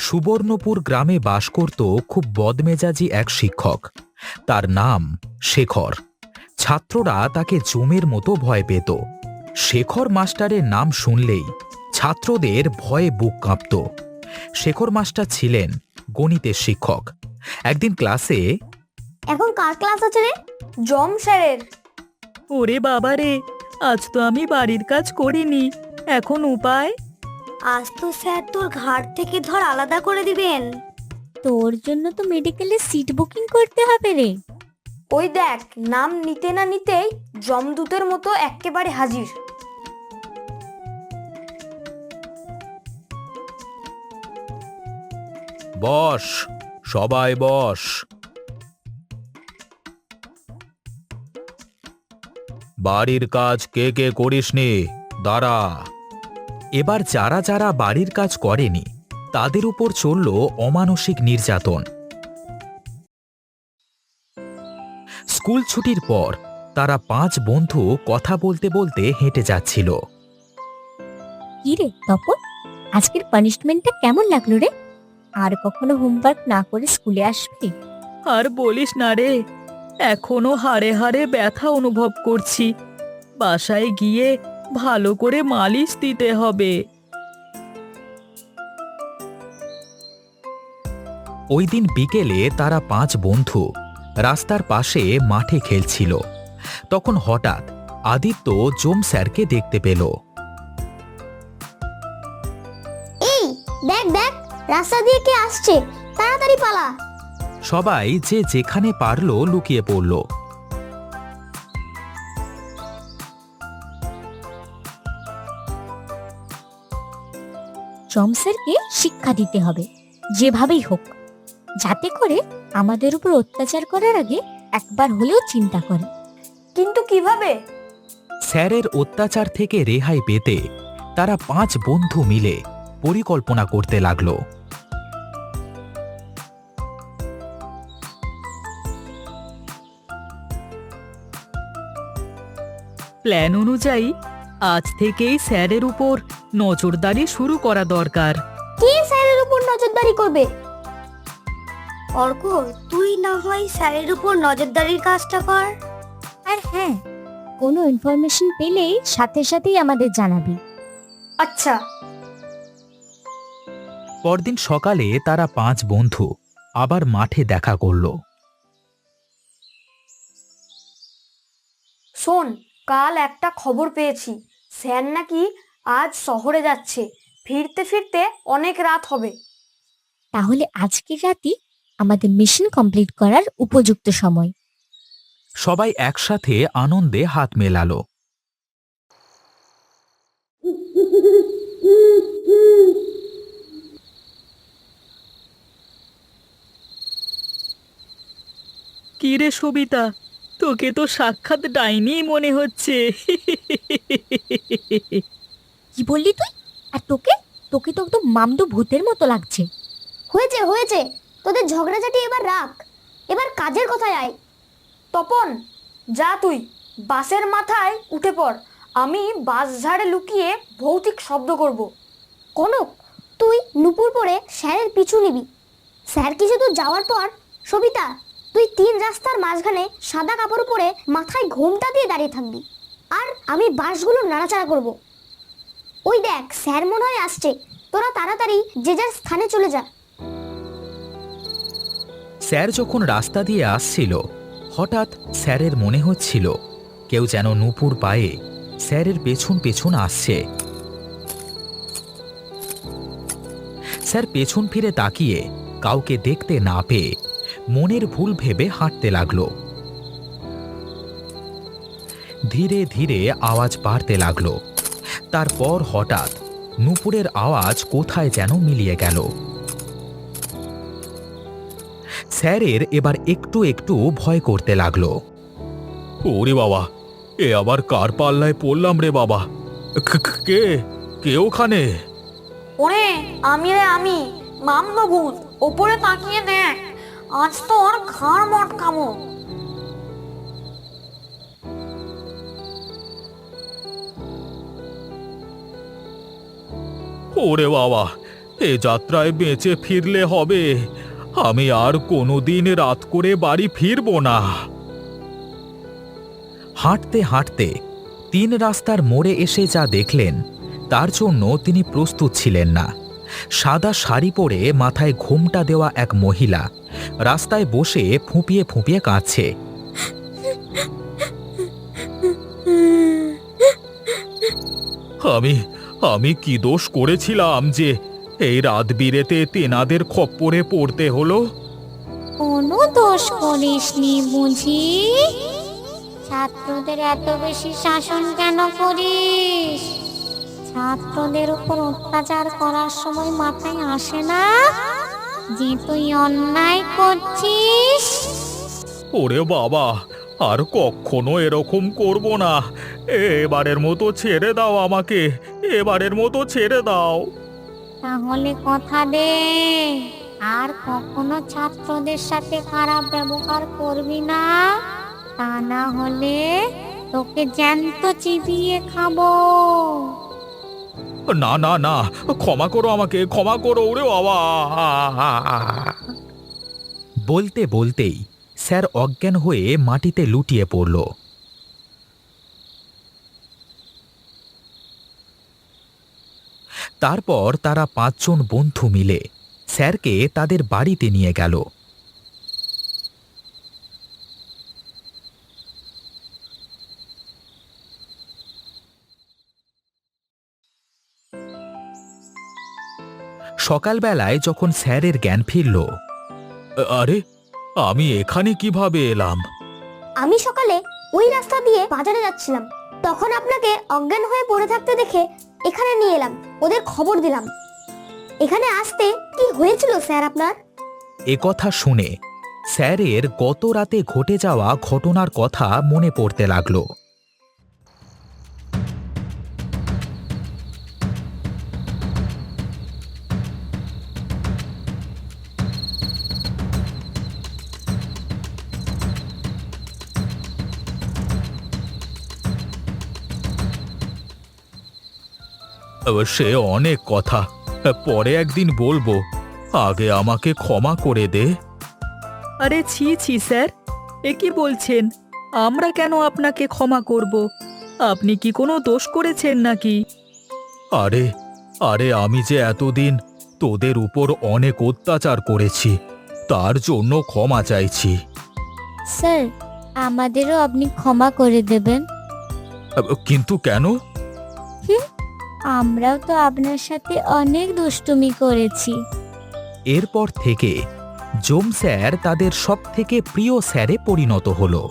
সুবর্ণপুর গ্রামে বাস করত খুব বদমেজাজি এক শিক্ষক। তার নাম শেখর। ছাত্ররা তাকে জমের মতো ভয় পেত। শেখর মাস্টারের নাম শুনলেই ছাত্রদের ভয়ে বুক কাঁপত। শেখর মাস্টার ছিলেন গণিতের শিক্ষক। একদিন ক্লাসে এখন কার ক্লাস আছে রে? জম স্যারের। ওরে বাবা রে আজ তো আমি বাড়ির কাজ করিনি। এখন উপায়? আজ তো স্যার তোর ঘাট থেকে ধর আলাদা করে দিবেন। তোর জন্য তো মেডিকেলে সিট বুকিং করতে হবে রে। ওই দেখ নাম নিতে না নিতেই জমদূতের মতো একেবারে হাজির। বস সবাই বস। বাড়ির কাজ কে কে করিসনি? দাঁড়া। এবার যারা যারা বাড়ির কাজ করেনি তাদের উপর চলল অমানসিক নির্যাতন। স্কুল ছুটির পর তারা পাঁচ বন্ধু কথা বলতে বলতে হেঁটে যাচ্ছিল। কি রে তপন আজকের পানিশমেন্টটা কেমন লাগল রে? আর কখনো হোমওয়ার্ক না করে স্কুলে আসবি? আর বলিস না রে এখনও হাড়ে হাড়ে ব্যথা অনুভব করছি। বাসায় গিয়ে ভালো করে মালিশ দিতে হবে। ওই দিন বিকেলে তারা পাঁচ বন্ধু রাস্তার পাশে মাঠে খেলছিল। তখন হঠাৎ আদিত্য জোম স্যারকে দেখতে পেল। এই দেখ দেখ রাস্তা দিয়ে কে আসছে? তাড়াতাড়ি পালা। সবাই যে যেখানে পারল লুকিয়ে পড়ল। জমসেরকে শিক্ষা দিতে হবে যেভাবেই হোক। যাতে করে আমাদের উপর অত্যাচার করার আগে একবার হলেও চিন্তা করে। কিন্তু কীভাবে? স্যারের অত্যাচার থেকে রেহাই পেতে তারা পাঁচ বন্ধু মিলে পরিকল্পনা করতে লাগল। প্ল্যান অনুযায়ী আজ থেকেই স্যারের উপর নজরদারি শুরু করা দরকার। কে স্যারের উপর নজরদারি করবে? অর্ক তুই না হয় স্যারের উপর নজরদারির কাজটা কর। আর হ্যাঁ কোনো ইনফরমেশন পেলেই সাথে সাথেই আমাদের জানাবি। আচ্ছা। পরদিন সকালে তারা পাঁচ বন্ধু আবার মাঠে দেখা করল। শোন কাল একটা খবর পেয়েছি। স্যার নাকি আজ শহরে যাচ্ছে। ফিরতে ফিরতে অনেক রাত হবে। তাহলে আজকের রাতই আমাদের মিশন কমপ্লিট করার উপযুক্ত সময়। সবাই একসাথে আনন্দে হাত মেলালো। কি রে সবিতা? তোকে তো সাক্ষাৎ ডাইনি মনে হচ্ছে। কি বললি তুই? আর তোকে? তোকে তো একদম মামদু ভূতের মতো লাগছে। হয়েছে হয়েছে। তোদের ঝগড়াঝাটি এবার রাখ। এবার কাজের কথায় আয়। তপন যা তুই। বাসের মাথায় উঠে পড়। আমি বাস ঝাড়ে লুকিয়ে ভৌতিক শব্দ করব। কনক তুই নুপুর পরে স্যারের পিছু নিবি। স্যার কিছু দূর যাওয়ার পর? সবিতা তুই তিন রাস্তার মাঝখানে সাদা কাপড় পরে মাথায় ঘোমটা দিয়ে দাঁড়িয়ে থাকবি। আর আমি বাসগুলো নাড়াচাড়া করব। ওই দেখ, স্যার মনে হয় আসছে। তোরা তাড়াতাড়ি যে যার স্থানে চলে যা। স্যার যখন রাস্তা দিয়ে আসছিল, হঠাৎ স্যারের মনে হচ্ছিল, কেউ যেন নুপুর পায়ে স্যারের পেছন পেছন আসছে। স্যার পেছন ফিরে তাকিয়ে কাউকে দেখতে না পেয়ে মনের ভুল ভেবে হাঁটতে লাগল। ধীরে ধীরে আওয়াজ বাড়তে লাগল। তারপর হঠাৎ নুপুরের আওয়াজ কোথায় যেন মিলিয়ে গেল। স্যারের এবার একটু একটু ভয় করতে লাগল। ওরে বাবা এ আবার কার পাল্লায় পড়লাম রে বাবা? কে কে ওখানে? ওরে আমি রে আমি মামদভূত ওপরে তাকিয়ে দেখ আজ তোর ঘাড় মটকামো ওরে বাবা এ যাত্রায় বেঁচে ফিরলে হবে। আমি আর কোনোদিন রাত করে বাড়ি ফিরবো না। হাঁটতে হাঁটতে তিন রাস্তার মোড়ে এসে যা দেখলেন তার জন্য তিনি প্রস্তুত ছিলেন না। সাদা শাড়ি পরে মাথায় ঘোমটা দেওয়া এক মহিলা রাস্তায় বসে ফুঁপিয়ে ফুঁপিয়ে কাঁদছে। আমি আমি কি দোষ করেছিলাম যে এই রাত বিরেতে তেনাদের খপ্পরে পড়তে হলো? কোনো দোষ করিসনি বুঝি? ছাত্রদের এত বেশি শাসন কেন করিস? ছাত্রদের উপর অত্যাচার করার সময় মাথায় আসে না যে তুই অন্যায় করছিস? ওরে বাবা আর কখনো এরকম করব না। এবারের মতো ছেড়ে দাও আমাকে। এবারের মতো ছেড়ে দাও। তাহলে কথা দে। আর কখনো ছাত্রদের সাথে খারাপ ব্যবহার করবি না। তা না হলে তোকে জ্যান্ত চিবিয়ে খাব। না না না। ক্ষমা করো আমাকে ক্ষমা করো ওরে বাবা। বলতে বলতেই স্যার অজ্ঞান হয়ে মাটিতে লুটিয়ে পড়ল। তারপর তারা পাঁচজন বন্ধু মিলে স্যারকে তাদের বাড়িতে নিয়ে গেল। সকালবেলায় যখন স্যারের জ্ঞান ফিরল আরে আমি এখানে কীভাবে এলাম? আমি সকালে ওই রাস্তা দিয়ে বাজারে যাচ্ছিলাম। তখন আপনাকে অজ্ঞান হয়ে পড়ে থাকতে দেখে এখানে নিয়ে এলাম ওদের খবর দিলাম। এখানে আসতে কি হয়েছিল স্যার আপনার? এ কথা শুনে স্যারের গত রাতে ঘটে যাওয়া ঘটনার কথা মনে পড়তে লাগল। সে অনেক কথা। পরে একদিন বলব আগে আমাকে ক্ষমা করে দে। আরে ছি ছি স্যার এ কি বলছেন? আমরা কেন আপনাকে ক্ষমা করব? আপনি কি কোনো দোষ করেছেন নাকি? আরে আরে আমি যে এতদিন তোদের উপর অনেক অত্যাচার করেছি তার জন্য ক্ষমা চাইছি। স্যার আমাদেরও আপনি ক্ষমা করে দেবেন। কিন্তু কেন? আমরাও তো আপনার সাথে অনেক দুষ্টুমি করেছি। এরপর থেকে জোম স্যার তাদের সবথেকে প্রিয় স্যারে পরিণত হলো।